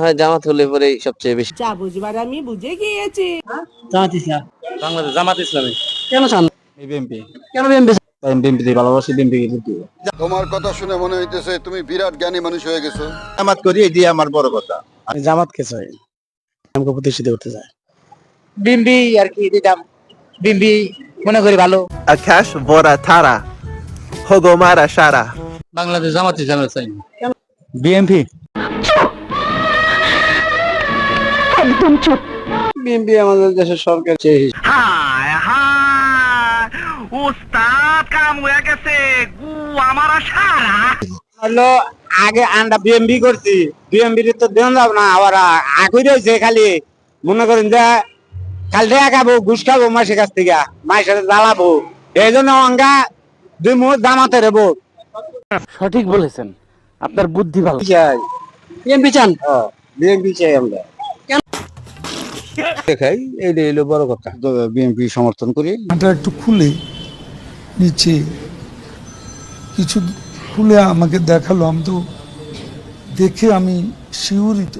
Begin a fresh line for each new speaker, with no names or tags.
হয় জামাত হলে পরে সবচেয়ে বেশি।
যা বুঝবার আমি বুঝে গিয়েছি।
জামাত ইসলাম।
বাংলাদেশ জামাত ইসলামী।
কেন চান?
বিএনপি
কেন
ভালোবাসি বিএনপি
তোমার কথা শুনে মনে হইতেছে তুমি বিরাট জ্ঞানী মানুষ হয়ে গেছো।
জামাত করি এটি আমার বড় কথা।
জামাতকে চাই? আমাকে প্রতিষ্ঠিত করতে চাই
বিএনপি আর কি দিতাম মনে করি ভালো।
Akash Vora Tara Hogomara Shara
Bangladesh Jamaat ইসলামের চাই বিএনপি
বিএনপি আমাদের দেশের সরকার চেয়ে হলো আগে আন্ডা বিএমবি করছি বিএমবি তো দেন যাব না আবার আগুই রয়েছে খালি। মনে করেন যে খালি খাব ঘুষ খাব মাসের কাছ থেকে মাসের জ্বালাবো। এই জন্য অঙ্গা দুই মুহূর্ত দামাতে রেবো
সঠিক বলেছেন। আপনার বুদ্ধি ভালো।
চাই। বিএমপি চান বিএমপি চাই আমরা।
দেখাই এইটাই হলো বড় কথা।
বিএনপি সমর্থন করি।
হাঁটা একটু খুলে নিচে। কিছু খুলে আমাকে দেখাল আমি তো দেখে আমি শিউরিত।